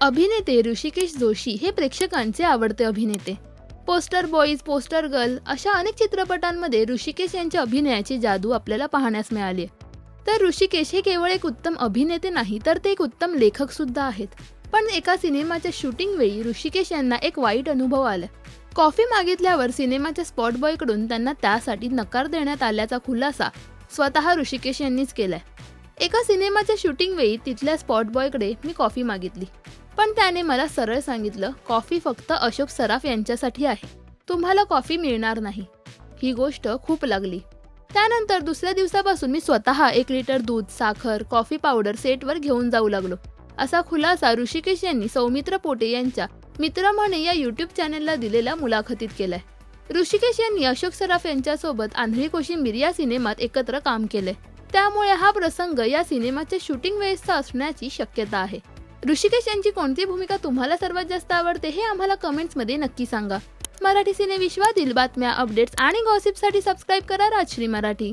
अभिनेते ऋषिकेश जोशी हे प्रेक्षकांचे आवडते अभिनेते. पोस्टर बॉईज पोस्टर गर्ल अशा अनेक चित्रपटांमध्ये ऋषिकेश यांच्या अभिनयाची जादू आपल्याला पाहण्यास मिळाली तर ऋषिकेश हे केवळ एक उत्तम अभिनेते नाही तर ते एक उत्तम लेखक सुद्धा आहेत. पण एका सिनेमाच्या शूटिंग वेळी ऋषिकेश यांना एक वाईट अनुभव आला. कॉफी मागितल्यावर सिनेमाच्या स्पॉट बॉयकडून त्यांना त्यासाठी नकार देण्यात आल्याचा खुलासा स्वतः ऋषिकेश यांनीच केलाय. एका सिनेमाच्या शूटिंग वेळी तिथल्या स्पॉट बॉयकडे मी कॉफी मागितली. पण त्याने मला सरळ सांगितलं कॉफी फक्त अशोक सराफ यांच्यासाठी आहे. तुम्हाला कॉफी मिळणार नाही. ही गोष्ट खूप लागली. त्यानंतर दुसऱ्या दिवसापासून मी स्वतः एक लिटर दूध साखर कॉफी पावडर सेटवर घेऊन जाऊ लागलो. असा खुलासा ऋषिकेश यांनी सौमित्र पोटे यांच्या मित्र म्हणे या युट्यूब चॅनलला दिलेल्या मुलाखतीत केलाय. ऋषिकेश यांनी अशोक सराफ यांच्यासोबत आंधळी कोशिंबीर या सिनेमात एकत्र काम केले त्यामुळे हा प्रसंग या सिनेमाच्या शूटिंग वेळेसचा असण्याची शक्यता आहे. ऋषिकेश यांची कोणती भूमिका तुम्हाला सर्वात जास्त आवडते हे आम्हाला कमेंट्समध्ये नक्की सांगा. मराठी सिने विश्वातील बातम्या अपडेट्स आणि गॉसिपसाठी सबस्क्राईब करा राजश्री मराठी.